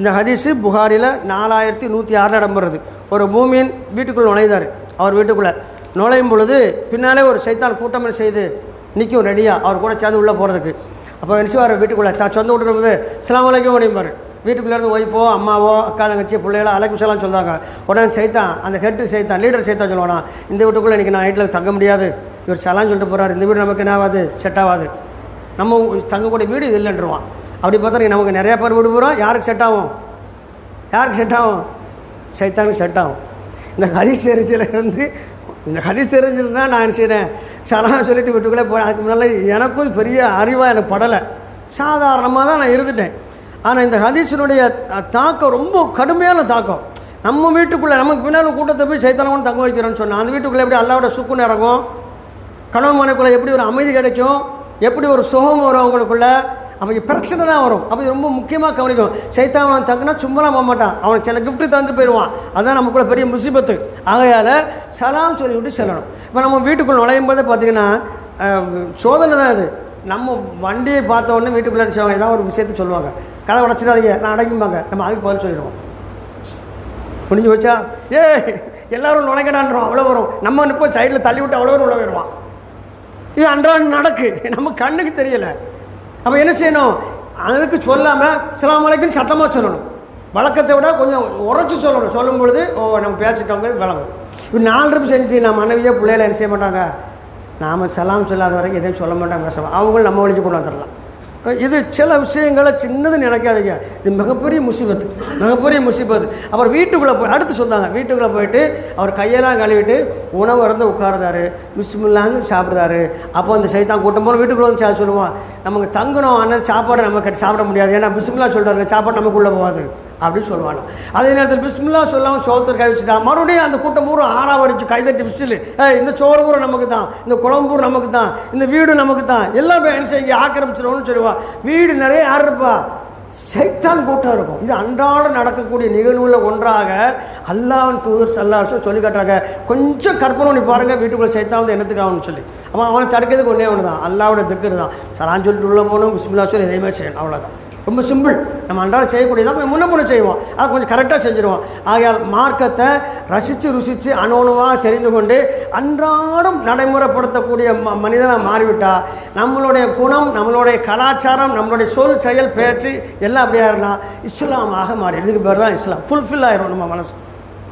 இந்த ஹதீஸு புகாரில் நாலாயிரத்தி நூற்றி ஆறில் இடம்பெறுது. ஒரு பூமியின் வீட்டுக்குள் நுழைந்தார். அவர் வீட்டுக்குள்ளே நுழையும் பொழுது பின்னாலே ஒரு சைத்தான் கூட்டம் செய்து நிற்கும் ரெடியாக அவர் கூட சேர்ந்து உள்ளே போகிறதுக்கு அப்போ நினச்சிவார் வீட்டுக்குள்ளே தான் சொந்த வீட்டு போது சிலாம் வலைக்கும் ஓடிப்பார் வீட்டுக்குள்ளேருந்து ஒய்ஃபோ அம்மாவோ அக்கா தங்கச்சி பிள்ளைகளோ அலைக்கும் சொல்லலாம் சொல்லுவாங்க. உடனே சைத்தான் அந்த ஹெட்டு சைத்தான் லீடர் சைத்தான் சொல்லுவானா இந்த வீட்டுக்குள்ளே இன்றைக்கி நான் நைட்டில் தங்க முடியாது. இவர் சலான்னு சொல்லிட்டு போகிறார் இந்த வீடு நமக்கு என்ன ஆகாது? செட் ஆகாது. நம்ம தங்கக்கூடிய வீடு இது இல்லைன்றவான். அப்படி பார்த்தா நமக்கு நிறையா பேர் வீடு போகிறோம் யாருக்கு செட் ஆகும்? யாருக்கு செட் ஆகும்? சைத்தானுக்கு செட் ஆகும். இந்த ஹதீஸ் தெரிஞ்சில் இருந்து இந்த ஹதீஸ் தெரிஞ்சில் தான் நான் என்ன செய்கிறேன் சலாம் சொல்லிட்டு வீட்டுக்குள்ளே போகிறேன் அதுக்கு முன்னால் எனக்கும் பெரிய அறிவாக எனக்கு படலை. சாதாரணமாக தான் நான் இருந்துட்டேன். ஆனால் இந்த ஹதீஸினுடைய தாக்கம் ரொம்ப கடுமையான தாக்கம். நம்ம வீட்டுக்குள்ளே நமக்கு பின்னால் கூட்டத்தை போய் சைத்தானம் தங்க வைக்கிறோன்னு சொன்னால் அந்த வீட்டுக்குள்ளே எப்படி அல்லாவோட சுக்குன்னு இறங்கும்? கணவன் மனைக்குள்ளே எப்படி ஒரு அமைதி கிடைக்கும்? எப்படி ஒரு சுகம் வரும் அவங்களுக்குள்ளே? அப்போ பிரச்சனை தான் வரும். அப்போ ரொம்ப முக்கியமாக கவனிக்கும் சைத்தான் அவன் தங்கினா சும்மாலாம் போக மாட்டான். அவன் சில கிஃப்ட்டு தந்து போயிடுவான். அதான் நமக்குள்ள பெரிய முசிபத்து. ஆகையால் சலாம் சொல்லிவிட்டு செல்லணும். இப்போ நம்ம வீட்டுக்குள்ளே நுழையும் போதே பார்த்தீங்கன்னா சோதனை தான் இது. நம்ம வண்டியை பார்த்த உடனே வீட்டுக்குள்ளே நினச்சவங்க ஏதாவது ஒரு விஷயத்தை சொல்லுவாங்க. கதை உடச்சிடாதீங்க நான் அடைக்கும்பாங்க நம்ம அதுக்கு பதில் சொல்லிடுவோம். முடிஞ்சு வச்சா ஏ எல்லாரும் நுழைக்கடான்றோம் அவ்வளோ வரும். நம்ம இப்போ சைடில் தள்ளி விட்டு அவ்வளோ உள்ள வருவான் இது அன்றாடம் நடக்கு. நம்ம கண்ணுக்கு தெரியலை. அப்போ என்ன செய்யணும்? அதுக்கு சொல்லாமல் சிலாம் வரைக்கும் சத்தமாக சொல்லணும். வழக்கத்தை விட கொஞ்சம் உரைச்சி சொல்லணும். சொல்லும் பொழுது ஓ நம்ம பேசிட்டோங்க விளங்கும். இப்போ நாலு ரூபாய் செஞ்சுட்டு நான் மனைவியே பிள்ளைகளை என்ன செய்ய மாட்டாங்க? நாம் சலாம் சொல்லாத வரைக்கும் எதையும் சொல்ல மாட்டாங்க. பேசலாம் அவங்களும் நம்ம வழிக்கு கொண்டு வந்துடலாம். இது சில விஷயங்களை சின்னது நினைக்காதீங்க. இது மிகப்பெரிய முசிபத்து. மிகப்பெரிய முசிபத்து. அப்புறம் வீட்டுக்குள்ளே போய் அடுத்து சொன்னாங்க வீட்டுக்குள்ளே போயிட்டு அவர் கையெல்லாம் கழுவிட்டு உணவு இறந்து உட்காருதாரு பிஸ்மில்லான்னு சாப்பிடுறாரு. அப்போ அந்த சைத்தான் கூட்டம் போல வீட்டுக்குள்ளே வந்து சொல்லுவான். நமக்கு தங்கணும் ஆனால் சாப்பாடு நம்ம கட்டி சாப்பிட முடியாது. ஏன்னா பிஸ்மில்லா சொல்கிறாரு சாப்பாடு நமக்குள்ளே போகாது. அப்படின்னு சொல்லுவாங்க. அதே நேரத்தில் பிஸ்மில்லா சொல்லாமல் சோத்தில் கை வச்சுட்டா மறுபடியும் அந்த கூட்டம் பூரா ஆறாவது கைதட்டி விசில். இந்த சோறு பூரா நமக்கு தான் இந்த குழம்பு நமக்கு தான் இந்த வீடு நமக்கு தான் எல்லாமே இங்கே ஆக்கிரமிச்சிடணும்னு சொல்லுவா. வீடு நிறைய யார் இருப்பா? சைத்தான் கூட்டம் இருக்கும். இது அன்றாடம் நடக்கக்கூடிய நிகழ்வுகளில் ஒன்றாக அல்லாவின் தூதர் சல்லாசம் சொல்லி காட்டுறாங்க. கொஞ்சம் கற்பனை பண்ணி பாருங்கள் வீட்டுக்குள்ளே சைத்தான் வந்து என்னத்துக்காகனு சொல்லி. அவன் அவனை தடுக்கிறதுக்கு ஒன்றே ஒன்று தான் அல்லாவோட திக்கு தான் சரான்னு சொல்லிட்டு உள்ளே போகணும் பிஸ்மில்லா சொல்லி எதையுமே செய்யணும். அவ்வளோதான் ரொம்ப சிம்பிள். நம்ம அன்றாடம் செய்யக்கூடியதான் கொஞ்சம் முன்ன முன்ன செய்வோம். அதை கொஞ்சம் கரெக்டாக செஞ்சுருவோம். ஆகையால் மார்க்கத்தை ரசித்து ருசித்து அணுவணுவாக தெரிந்து கொண்டு அன்றாடம் நடைமுறைப்படுத்தக்கூடிய ம மனிதனாக மாறிவிட்டால் நம்மளுடைய குணம் நம்மளுடைய கலாச்சாரம் நம்மளுடைய சொல் செயல் பேச்சு எல்லாம் அப்படியா இருந்தால் இஸ்லாமாக மாறி. இதுக்கு பேர் தான் இஸ்லாம். ஃபுல்ஃபில் ஆயிரும் நம்ம மனசு.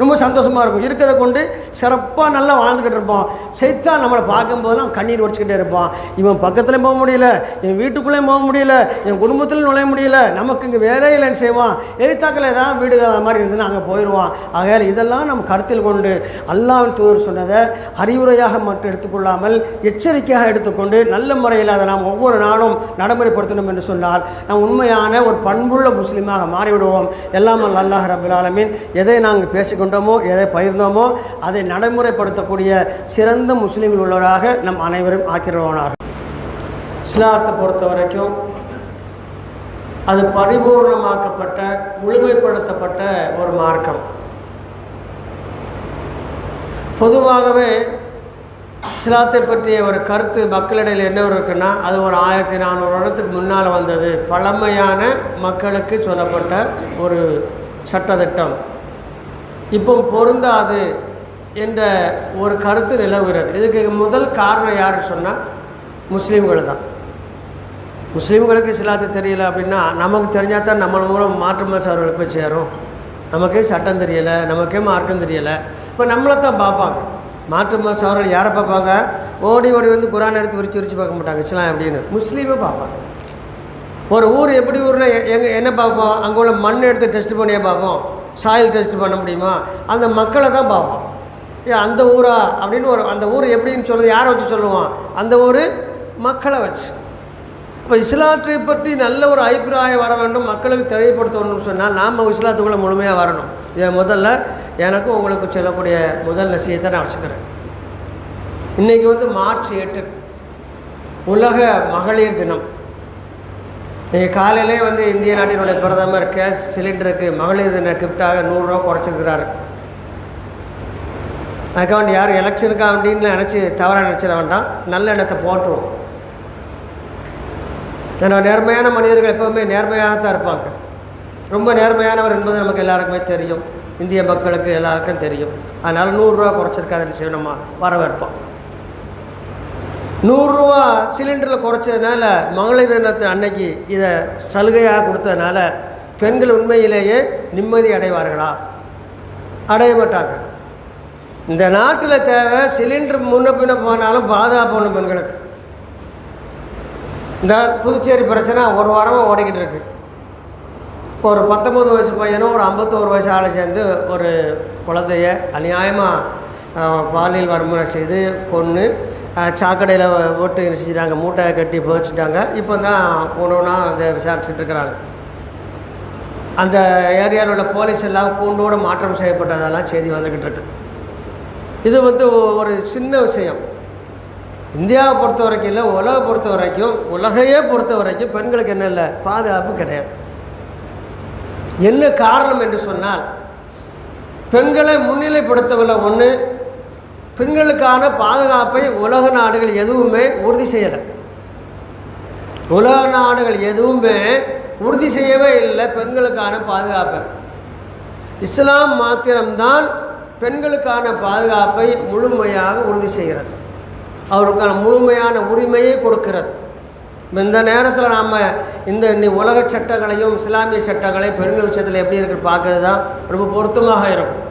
ரொம்ப சந்தோஷமாக இருக்கும். இருக்கிறத கொண்டு சிறப்பாக நல்லா வாழ்ந்துக்கிட்டு இருப்போம் செத்தா நம்மளை பார்க்கும்போதெல்லாம் கண்ணீர் வடிச்சுக்கிட்டே இருப்பான். இவன் பக்கத்துலேயும் போக முடியல என் வீட்டுக்குள்ளேயும் போக முடியல என் குடும்பத்திலும் நுழைய முடியல நமக்கு இங்கே வேலை இல்லைன்னு செய்வான். எதிர்த்தாக்கில் ஏதாவது வீடு அந்த மாதிரி இருந்துன்னு அங்கே போயிடுவான் ஆகையால் இதெல்லாம் நம்ம கருத்தில் கொண்டு அல்லாவின் தூதர் சொன்னதை அறிவுரையாக மட்டும் எடுத்துக்கொள்ளாமல் எச்சரிக்கையாக எடுத்துக்கொண்டு நல்ல முறையில் அதை நாம் ஒவ்வொரு நாளும் நடைமுறைப்படுத்தணும் என்று சொன்னால் நாம் உண்மையான ஒரு பண்புள்ள முஸ்லீமாக மாறிவிடுவோம். எல்லாமே அல்லாஹ் ரபுல் எதை நாங்கள் பேசிக்கொண்டோமோ எதை பகிர்ந்தோமோ அதை நடைமுறைப்படுத்தக்கூடிய சிறந்த முஸ்லீம்கள் உள்ளவராக நம் அனைவரும் ஆக்கிடுவோனாக இஸ்லாத்தை பொறுத்த வரைக்கும் அது பரிபூர்ணமாக்கப்பட்ட முழுமைப்படுத்தப்பட்ட ஒரு மார்க்கம். பொதுவாகவே இஸ்லாத்தை பற்றிய ஒரு கருத்து மக்களிடையில் என்ன இருக்குன்னா அது ஒரு ஆயிரத்தி நானூறு வருடத்துக்கு முன்னால் வந்தது. பழமையான மக்களுக்கு சொல்லப்பட்ட ஒரு சட்டத்திட்டம். இப்போ பொருந்தாது என்ற ஒரு கருத்து நிலவுகிறது. இதுக்கு முதல் காரணம் யாருன்னு சொன்னால் முஸ்லீம்கள் தான். முஸ்லீம்களுக்கு இஸ்லாத்து தெரியல அப்படின்னா நமக்கு தெரிஞ்சால் தான் நம்ம மூலம் மாற்று மதசார்களுக்கு போய் சேரும். நமக்கே சட்டம் தெரியலை நமக்கே மார்க்கம் தெரியலை. இப்போ நம்மளை தான் பார்ப்பாங்க. மாற்று மதசார்கள் யாரை பார்ப்பாங்க? ஓடி ஓடி வந்து குரான் எடுத்து விரிச்சு விரிச்சு பார்க்க மாட்டாங்க இஸ்லாம் அப்படின்னு. முஸ்லீமே பார்ப்பாங்க. ஒரு ஊர் எப்படி ஊர்னால் எ- என்ன பார்ப்போம்? அங்கே உள்ள மண் எடுத்து டெஸ்ட் பண்ணியே பார்ப்போம். சாயில் டெஸ்ட் பண்ண முடியுமா? அந்த மக்களை தான் பார்ப்போம். ஏ அந்த ஊரா? அப்படின்னு ஒரு அந்த ஊர் எப்படின்னு சொல்லுது யாரை வச்சு சொல்லுவான்? அந்த ஊர் மக்களை வச்சு. இப்போ இஸ்லாத்தை பற்றி நல்ல ஒரு அபிப்பிராயம் வர வேண்டும் மக்களுக்கு தெளிவுபடுத்தணும்னு சொன்னால் நாம் இஸ்லாத்துக்குள்ளே முழுமையாக வரணும். இதை முதல்ல எனக்கும் உங்களுக்கு சொல்லக்கூடிய முதல் நசியத்தை நான் வச்சுக்கிறேன். இன்றைக்கி வந்து மார்ச் எட்டு. உலக மகளிர் தினம். காலையிலே வந்து இந்திய நாட்டினுடைய பிரதமர் கேஸ் சிலிண்டருக்கு மகளிர் தின கிஃப்டாக நூறுரூவா குறைச்சிருக்கிறாரு. அதுக்காக யாரும் எலெக்ஷனுக்கு அப்படின்னு நினச்சி தவறாக நினச்சிட வேண்டாம். நல்ல எண்ணத்தை போட்டுருவோம் ஏன்னா நேர்மையான மனிதர்கள் எப்போவுமே நேர்மையாக தான் இருப்பாங்க. ரொம்ப நேர்மையானவர் என்பது நமக்கு எல்லாருக்குமே தெரியும். இந்திய மக்களுக்கு எல்லாருக்கும் தெரியும். அதனால் நூறுரூவா குறைச்சிருக்காதுன்னு சொல்லி நம்ம வரவேற்போம். நூறுரூவா சிலிண்டரில் குறைச்சதுனால மகளிர் தினத்து அன்னைக்கு இதை சலுகையாக கொடுத்ததுனால பெண்கள் உண்மையிலேயே நிம்மதி அடைவார்களா? அடைய மாட்டாங்க இந்த நாட்டில் தேவை சிலிண்டர் முன்ன பின்ன போனாலும் பாதுகாப்பு பெண்களுக்கு. இந்த புதுச்சேரி பிரச்சனை ஒரு வாரமாக ஓடிக்கிட்டு இருக்கு. ஒரு பத்தொம்பது வயசு பையனும் ஒரு ஐம்பத்தோரு வயசு ஆளை சேர்ந்து ஒரு குழந்தைய அநியாயமாக பாலியல் வன்முறை செய்து கொன்று சாக்கடையில் ஓட்டு என்ன செஞ்சிட்டாங்க மூட்டை கட்டி புதைச்சிட்டாங்க. இப்போ தான் ஒன்று அந்த அதை விசாரிச்சுட்டு இருக்கிறாங்க. அந்த ஏரியாவில் உள்ள போலீஸ் எல்லாம் கூண்டோடு மாற்றம் செய்யப்பட்டதெல்லாம் செய்தி வந்துக்கிட்டு இருக்கு. இது வந்து ஒரு சின்ன விஷயம். இந்தியாவை பொறுத்த வரைக்கும் இல்லை உலகை பொறுத்த வரைக்கும் உலகையே பொறுத்த வரைக்கும் பெண்களுக்கு என்ன இல்லை பாதுகாப்பு கிடையாது. என்ன காரணம் என்று சொன்னால் பெண்களை முன்னிலைப்படுத்தவில்லை ஒன்று பெண்களுக்கான பாதுகாப்பை உலக நாடுகள் எதுவுமே உறுதி செய்யலை. உலக நாடுகள் எதுவுமே உறுதி செய்யவே இல்லை பெண்களுக்கான பாதுகாப்பை. இஸ்லாம் மாத்திரம்தான் பெண்களுக்கான பாதுகாப்பை முழுமையாக உறுதி செய்கிறது. அவருக்கான முழுமையான உரிமையை கொடுக்கிறது. இந்த நேரத்தில் நாம் இந்த உலக சட்டங்களையும் இஸ்லாமிய சட்டங்களையும் பெண்கள் விஷயத்தில் எப்படி இருக்கு பார்க்கறது தான் ரொம்ப பொருத்தமாக இருக்கும்.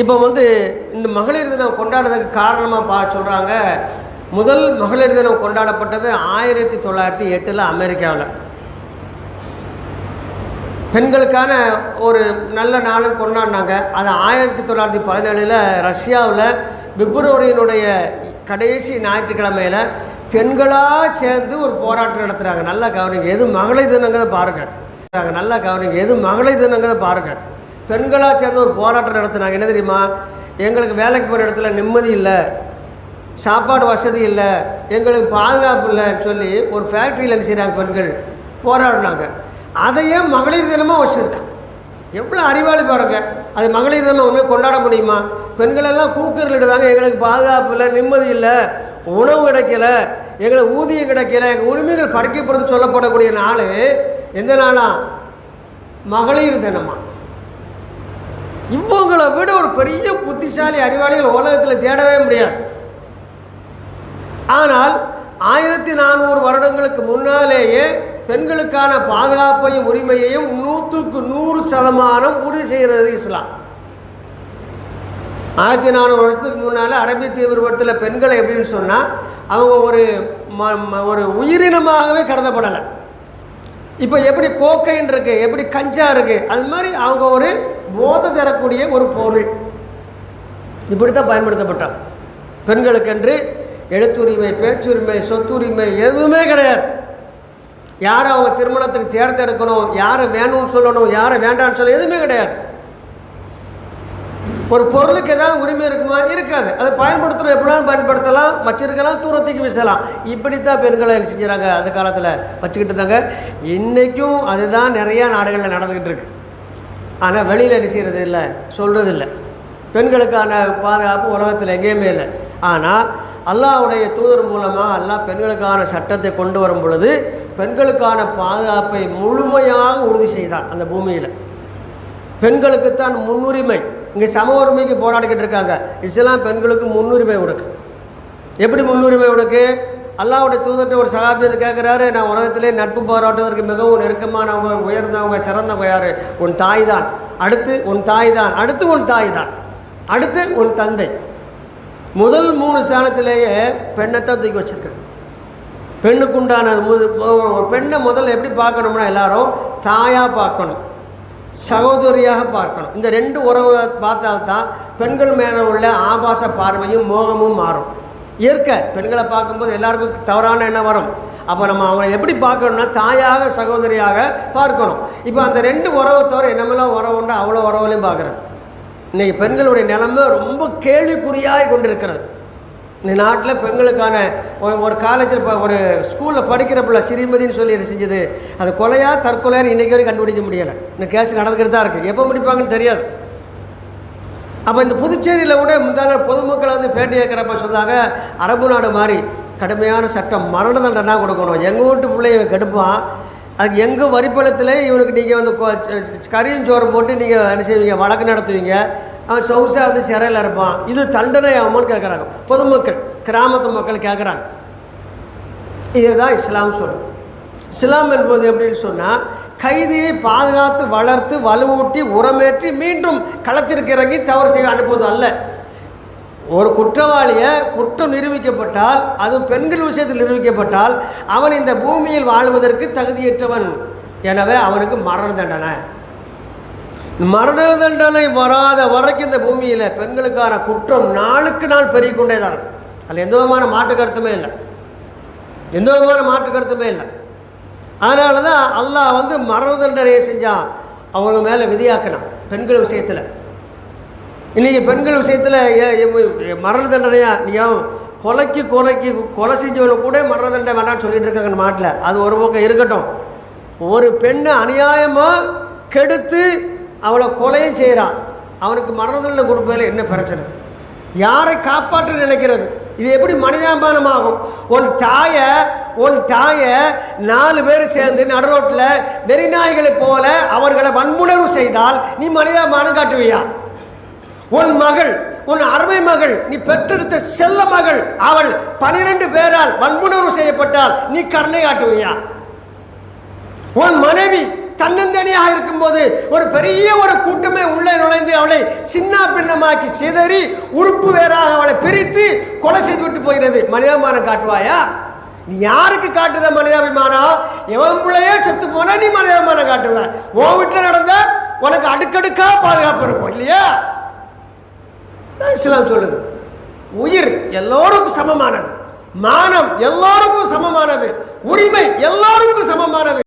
இப்போ வந்து இந்த மகளிர் தினம் கொண்டாடுறதுக்கு காரணமாக பா சொல்கிறாங்க முதல் மகளிர் தினம் கொண்டாடப்பட்டது ஆயிரத்தி தொள்ளாயிரத்தி எட்டில் அமெரிக்காவில். பெண்களுக்கான ஒரு நல்ல நாளும் கொண்டாடினாங்க. அது ஆயிரத்தி தொள்ளாயிரத்தி பதினேழில் ரஷ்யாவில் பிப்ரவரியினுடைய கடைசி ஞாயிற்றுக்கிழமையில் பெண்களாக சேர்ந்து ஒரு போராட்டம் நடத்துகிறாங்க நல்லா கவனிங்க. எது மகளிர் தினங்கிறத பாருங்கள் நல்லா கவனிங்க. எது மகளிர் தினங்கிறத பாருங்கள் பெண்களாக சேர்ந்து ஒரு போராட்டம் நடத்தினாங்க. என்ன தெரியுமா? எங்களுக்கு வேலைக்கு போகிற இடத்துல நிம்மதி இல்லை. சாப்பாடு வசதி இல்லை. எங்களுக்கு பாதுகாப்பு இல்லைன்னு சொல்லி ஒரு ஃபேக்ட்ரியில் செய்கிறாங்க பெண்கள்? போராடினாங்க. அதையே மகளிர் தினமாக வச்சுருக்காங்க. எவ்வளோ அறிவாளி பாருங்க. அது மகளிர் தினம் உண்மையை கொண்டாட முடியுமா? பெண்களெல்லாம் எல்லாம் கூக்குரலிடுதாங்க எங்களுக்கு பாதுகாப்பு இல்லை நிம்மதி இல்லை. உணவு கிடைக்கல. எங்களுக்கு ஊதியம் கிடைக்கல. எங்கள் உரிமைகள் படைக்கப்படுதுன்னு சொல்லப்படக்கூடிய நாள் எந்த நாளாக மகளிர் தினமாக இவங்களை விட ஒரு பெரிய புத்திசாலி அறிவாளிகள் உலகத்தில் தேடவே முடியாது. ஆனால் ஆயிரத்தி நானூறு வருடங்களுக்கு முன்னாலேயே பெண்களுக்கான பாதுகாப்பையும் உரிமையையும் நூற்றுக்கு நூறு சதமானம் உறுதி செய்கிறது இஸ்லாம். ஆயிரத்தி நானூறு வருஷத்துக்கு முன்னால் அரபிய தீவிரவாதத்தில் பெண்களை எப்படின்னு சொன்னால் அவங்க ஒரு ம ம- ஒரு உயிரினமாகவே கருதப்படலை. இப்போ எப்படி கோக்கைன் இருக்குது எப்படி கஞ்சா இருக்குது அது மாதிரி அவங்க ஒரு போதை தரக்கூடிய ஒரு பொருள். இப்படி தான் பெண்களுக்கென்று எழுத்துரிமை பேச்சுரிமை சொத்துரிமை எதுவுமே கிடையாது. யாரை அவங்க திருமணத்துக்கு தேர்ந்தெடுக்கணும் யாரை வேணும்னு சொல்லணும் யாரை வேண்டாம்னு சொல்ல எதுவுமே கிடையாது. ஒரு பொருளுக்கு ஏதாவது உரிமை இருக்குமா? இருக்காது. அதை பயன்படுத்துகிறோம் எப்படினாலும் பயன்படுத்தலாம். வச்சிருக்கலாம் தூரத்துக்கு வீசலாம். இப்படித்தான் பெண்களை என்ன செஞ்சுறாங்க? அந்த காலத்தில் வச்சுக்கிட்டு தாங்க இன்றைக்கும் அதுதான் நிறையா நாடுகளில் நடந்துக்கிட்டு இருக்குது ஆனால் வெளியில் என்ன செய்கிறது இல்லை? சொல்கிறது இல்லை. பெண்களுக்கான பாதுகாப்பு உலகத்தில் எங்கேயுமே இல்லை. ஆனால் அல்லாஹ்வுடைய தூதர் மூலமாக அல்லாஹ் பெண்களுக்கான சட்டத்தை கொண்டு வரும் பொழுது பெண்களுக்கான பாதுகாப்பை முழுமையாக உறுதி செய்தான் அந்த பூமியில். பெண்களுக்குத்தான் முன்னுரிமை. இங்கே சம உரிமைக்கு போராடிக்கிட்டு இருக்காங்க. இஸ்லாம் பெண்களுக்கு முன்னுரிமை கொடுக்கு எப்படி முன்னுரிமை கொடுக்கு அல்லாவுடைய தூதர்கிட்ட ஒரு சகாபியத்தை கேட்குறாரு நான் உலகத்திலே நட்பு பாராட்டுவதற்கு மிகவும் நெருக்கமானவங்க உயர்ந்தவங்க சிறந்தவங்க யார்? உன் தாய் தான் அடுத்து உன் தாய் தான் அடுத்து உன் தாய் தான் அடுத்து உன் தந்தை. முதல் மூணு ஸ்தானத்திலேயே பெண்ணைத்தான் தூக்கி வச்சிருக்கேன் பெண்ணுக்குண்டான பெண்ணை முதல்ல எப்படி பார்க்கணும்னா எல்லாரும் தாயாக பார்க்கணும். சகோதரியாக பார்க்கணும். இந்த ரெண்டு உறவை பார்த்தால்தான் பெண்கள் மேலே உள்ள ஆபாச பார்வையும் மோகமும் மாறும். இயற்கை. பெண்களை பார்க்கும்போது எல்லாருக்கும் தவறான எண்ணம் வரும். அப்போ நம்ம அவங்களை எப்படி பார்க்கணும்னா தாயாக சகோதரியாக பார்க்கணும். இப்போ அந்த ரெண்டு உறவை தவிர என்னமெல்லாம் உறவுண்டோ அவ்வளோ உறவுலையும் பார்க்குறேன். இன்னைக்கு பெண்களுடைய நிலைமை ரொம்ப கேள்விக்குறியாக கொண்டிருக்கிறது. இந்த நாட்டில் பெண்களுக்கான ஒரு- ஒரு காலேஜில் இப்போ ஒரு ஸ்கூலில் படிக்கிற பிள்ளை சிறுமதின்னு சொல்லி என்ன செஞ்சது? அது கொலையாக தற்கொலையாக இன்றைக்கி வரைக்கும் கண்டுபிடிக்க முடியலை. இந்த கேஸ் நடந்துக்கிட்டு தான் இருக்குது எப்போ முடிப்பாங்கன்னு தெரியாது. அப்போ இந்த புதுச்சேரியில் கூட முந்தால பொதுமக்களை வந்து பேட்டி கேட்குறப்ப சொன்னாங்க அரபு நாடு மாதிரி கடுமையான சட்டம் மரண தண்டனா கொடுக்கணும். எங்கள் வீட்டு பிள்ளைய இவன் கெடுப்பான். அதுக்கு எங்கள் வரிப்பணத்தில் இவனுக்கு நீங்கள் வந்து கொ- கறியும் சோறு போட்டு நீங்கள் என்ன செய்வீங்க? வழக்கு நடத்துவீங்க. அவன் சொகுசாக வந்து சிறையில் இருப்பான். இது தண்டனை ஆகுமான்னு கேட்குறாங்க பொதுமக்கள் கிராமத்து மக்கள் கேட்குறாங்க இதுதான் இஸ்லாம் சொல்லுது. இஸ்லாம் என்பது எப்படின்னு சொன்னால் கைதியை பாதுகாத்து வளர்த்து வலுவூட்டி உரமேற்றி மீண்டும் களத்திற்கு இறங்கி தவறு செய்ய அனுப்புவது அல்ல. ஒரு குற்றவாளியை குற்றம் நிரூபிக்கப்பட்டால் அதுவும் பெண்கள் விஷயத்தில் நிரூபிக்கப்பட்டால் அவன் இந்த பூமியில் வாழ்வதற்கு தகுதியற்றவன். எனவே அவனுக்கு மரண தண்டனை. மரண தண்டனை வராத வரைக்கும் இந்த பூமியில் பெண்களுக்கான குற்றம் நாளுக்கு நாள் பெருகிக்கொண்டே தான் இருக்கும். அதில் எந்த விதமான மாற்று கருத்துமே இல்லை. எந்த விதமான மாற்று கருத்துமே இல்லை. அதனால தான் அல்லாஹ் வந்து மரண தண்டனையை செஞ்சான். அவங்க மேலே விதியாக்கினான். பெண்கள் விஷயத்தில். இன்றைக்கி பெண்கள் விஷயத்தில் மரண தண்டனையாக நீங்கள் கொலைக்கு கொலைக்கு கொலை செஞ்சவனை கூட மரண தண்டனை வேண்டாம்னு சொல்லிட்டு இருக்காங்க நம்ம நாட்டில் அது ஒரு பக்கம் இருக்கட்டும். ஒரு பெண்ணை அநியாயமாக கெடுத்து அவளை கொலையும் செய்கிறான் அவனுக்கு மரண தண்டனை கொடுப்பதில் என்ன பிரச்சனை? யாரை காப்பாற்ற நினைக்கிறது? இது எப்படி மனிதாபானமாகும் உன் தாயை உன் தாயை நாலு பேர் சேர்ந்து நடுரோட்டில் வெறிநாய்களைப் போல அவர்களை வன்புணர்வு செய்தால் நீ மனிதாபானம் காட்டுவியா? உன் மகள் உன் அருமை மகள் நீ பெற்றெடுத்த செல்ல மகள் அவள் பனிரெண்டு பேரால் வன்புணர்வு செய்யப்பட்டால் நீ கருணை காட்டுவியா? உன் மனைவி தன்னந்தனியாக இருக்கும்போது ஒரு பெரிய ஒரு கூட்டமே உள்ளே நுழைந்து அவளை சின்ன பின்னமாக்கி சிதறி உறுப்பு வேறாக அவளை எரித்து கொலை செய்து விட்டு போகிறது. மனிதாபிமானம் காட்டுவாயா? நீ யாருக்கு காட்டுத மனிதாபிமானம்? எவன் பிள்ளையே செத்து போனா நீ மனிதாபிமானம் காட்டுவ. உன் வீட்டில் நடந்த உனக்கு அடுக்கடுக்கா பாதுகாப்பு இருக்கும் இல்லையா? இஸ்லாம் சொல்லுது. உயிர் எல்லோருக்கும் சமமானது. மானம் எல்லோருக்கும் சமமானது. உரிமை எல்லோருக்கும் சமமானது.